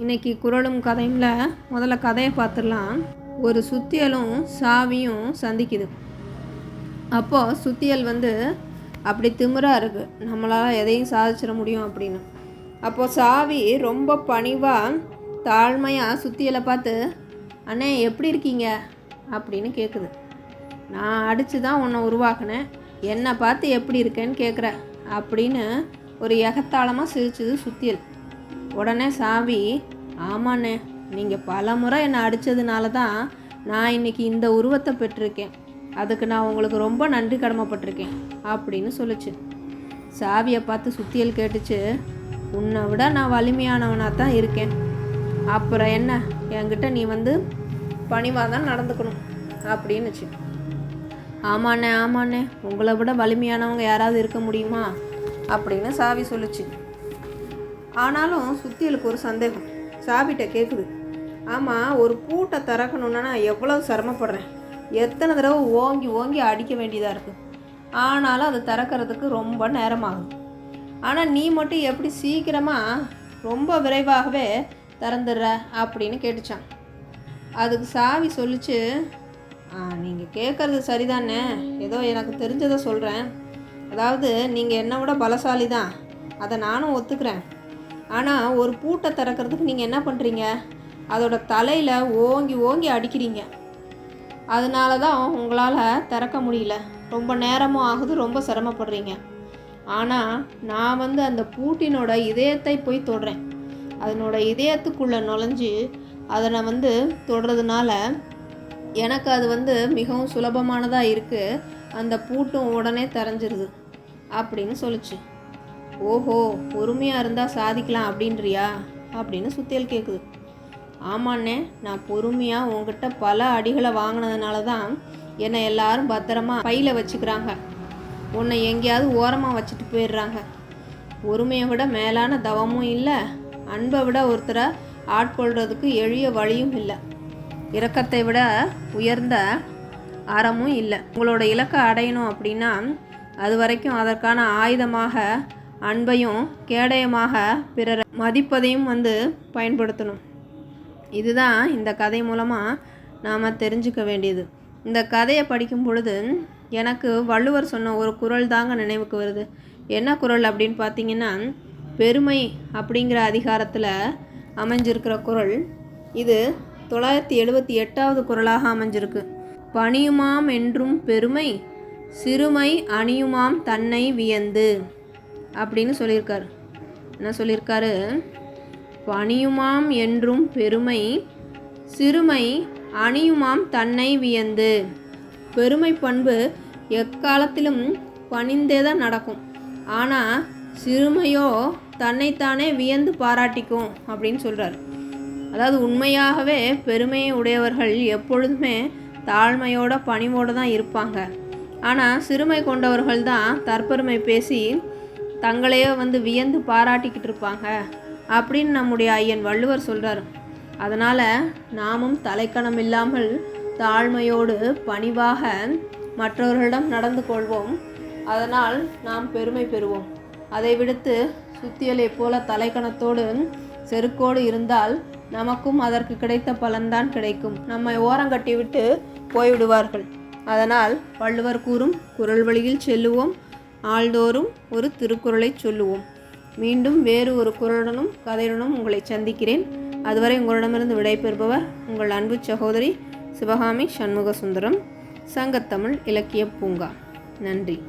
இன்னைக்கு குரலும் கதையும்ல முதல்ல கதையை பார்த்துடலாம். ஒரு சுத்தியலும் சாவியும் சந்திக்குது. அப்போது சுத்தியல் வந்து அப்படி திமிராக இருக்குது நம்மளால் எதையும் சாதிச்சிட முடியும் அப்படின்னு. அப்போது சாவி ரொம்ப பணிவாக தாழ்மையாக சுத்தியலை பார்த்து அண்ணே எப்படி இருக்கீங்க? அப்படின்னு கேட்குது நான் அடித்து தான் உன்னை உருவாக்கினேன். என்னை பார்த்து எப்படி இருக்கேன்னு கேட்குற அப்படின்னு ஒரு எகத்தாளமாக சிரிச்சுது சுத்தியல். உடனே சாவி ஆமாண்ணே. நீங்கள் பல முறை என்னை அடித்ததுனால தான் நான் இன்னைக்கு இந்த உருவத்தை பெற்றிருக்கேன். அதுக்கு நான் உங்களுக்கு ரொம்ப நன்றி கடமைப்பட்டிருக்கேன் அப்படின்னு சொல்லுச்சு. சாவியை பார்த்து சுத்தியல் கேட்டுச்சு. உன்னை விட நான் வலிமையானவனாக தான் இருக்கேன். அப்புறம் என்ன? என்கிட்ட நீ வந்து பணிவாக தான் நடந்துக்கணும் அப்படின்னுச்சு. ஆமாண்ணே ஆமாண்ணே. உங்களை விட வலிமையானவங்க யாராவது இருக்க முடியுமா? அப்படின்னு சாவி சொல்லுச்சு. ஆனாலும் சுத்தியலுக்கு ஒரு சந்தேகம். சாபிட்ட கேட்குது ஆமாம் ஒரு பூட்டை திறக்கணுன்னா நான் எவ்வளோ சிரமப்படுறேன்? எத்தனை தடவை ஓங்கி ஓங்கி அடிக்க வேண்டியதாக இருக்குது ஆனாலும் அதை திறக்கிறதுக்கு ரொம்ப நேரமாகும் ஆனால் நீ மட்டும் எப்படி சீக்கிரமாக ரொம்ப விரைவாகவே திறந்துடுற அப்படின்னு கேட்டுச்சான். அதுக்கு சாவி சொல்லிச்சு நீங்கள் கேட்குறது சரிதானே? ஏதோ எனக்கு தெரிஞ்சதை சொல்கிறேன் அதாவது நீங்கள் என்னை விட பலசாலி தான் அதை நானும் ஒத்துக்கிறேன். ஆனால் ஒரு பூட்டை திறக்கிறதுக்கு நீங்கள் என்ன பண்ணுறீங்க அதோட தலையில் ஓங்கி ஓங்கி அடிக்கிறீங்க. அதனால தான் உங்களால் திறக்க முடியல. ரொம்ப நேரமும் ஆகுது ரொம்ப சிரமப்படுறீங்க. ஆனால் நான் வந்து அந்த பூட்டினோட இதயத்தை போய் தொடுறேன். அதனோட இதயத்துக்குள்ளே நுழைஞ்சு அதனை வந்து தொடுறதுனால எனக்கு அது வந்து மிகவும் சுலபமானதாக இருக்குது அந்த பூட்டும் உடனே திறஞ்சிருது. அப்படின்னு சொல்லுச்சு. ஓஹோ பொறுமையாக இருந்தால் சாதிக்கலாம் அப்படின்றியா? அப்படின்னு சுத்தியல் கேட்குது ஆமாண்ணே நான் பொறுமையாக உங்ககிட்ட பல அடிகளை வாங்கினதுனால தான் என்னை எல்லாரும் பத்திரமா பையில் வச்சுக்கிறாங்க. உன்னை எங்கேயாவது ஓரமாக வச்சுட்டு போயிடுறாங்க. பொறுமையை விட மேலான தவமும் இல்லை அன்பை விட ஒருத்தரை ஆட்கொள்றதுக்கு எளிய வழியும் இல்லை. இரக்கத்தை விட உயர்ந்த அறமும் இல்லை. உங்களோட இலக்கை அடையணும் அப்படின்னா அது வரைக்கும் அதற்கான ஆயுதமாக அன்பையும் கேடயமாக பிறரை மதிப்பதையும் வந்து பயன்படுத்தணும். இதுதான் இந்த கதை மூலமாக நாம் தெரிஞ்சுக்க வேண்டியது. இந்த கதையை படிக்கும் பொழுது எனக்கு வள்ளுவர் சொன்ன ஒரு குரல் தாங்க நினைவுக்கு வருது. என்ன குரல் அப்படின்னு பார்த்தீங்கன்னா பெருமை அப்படிங்கிற அதிகாரத்தில் அமைஞ்சிருக்கிற குரல். இது தொள்ளாயிரத்தி எழுபத்தி எட்டாவது குரலாக அமைஞ்சிருக்கு. பணியுமாம் என்றும் பெருமை சிறுமை அணியுமாம் தன்னை வியந்து. அப்படின்னு சொல்லியிருக்காரு. என்ன சொல்லியிருக்காரு? பணியுமாம் என்றும் பெருமை சிறுமை அணியுமாம் தன்னை வியந்து. பெருமை பண்பு எக்காலத்திலும் பணிந்தே தான் நடக்கும். ஆனால் சிறுமையோ தன்னைத்தானே வியந்து பாராட்டிக்கும் அப்படின்னு சொல்கிறார் அதாவது உண்மையாகவே பெருமையை உடையவர்கள் எப்பொழுதுமே தாழ்மையோட பணிவோடு தான் இருப்பாங்க. ஆனால் சிறுமை கொண்டவர்கள் தான் தற்பெருமை பேசி தங்களையே வந்து வியந்து பாராட்டிக்கிட்டு இருப்பாங்க அப்படின்னு நம்முடைய ஐயன் வள்ளுவர் சொல்கிறார் அதனால் நாமும் தலைக்கணம் இல்லாமல் தாழ்மையோடு பணிவாக மற்றவர்களிடம் நடந்து கொள்வோம். அதனால் நாம் பெருமை பெறுவோம். அதை விடுத்து சுத்தியலை போல தலைக்கணத்தோடு செருக்கோடு இருந்தால் நமக்கும் அதற்கு கிடைத்த பலன்தான் கிடைக்கும். நம்மை ஓரங்கட்டி விட்டு போய்விடுவார்கள். அதனால் வள்ளுவர் கூறும் குரல் வழியில் செல்லுவோம். ஆள்தோறும் ஒரு திருக்குறளை சொல்லுவோம். மீண்டும் வேறு ஒரு குரலுடனும் கதையுடனும் உங்களை சந்திக்கிறேன். அதுவரை உங்களிடமிருந்து விடைபெறுபவர் உங்கள் அன்பு சகோதரி சிவகாமி சண்முக சுந்தரம் சங்கத்தமிழ் இலக்கிய பூங்கா. நன்றி.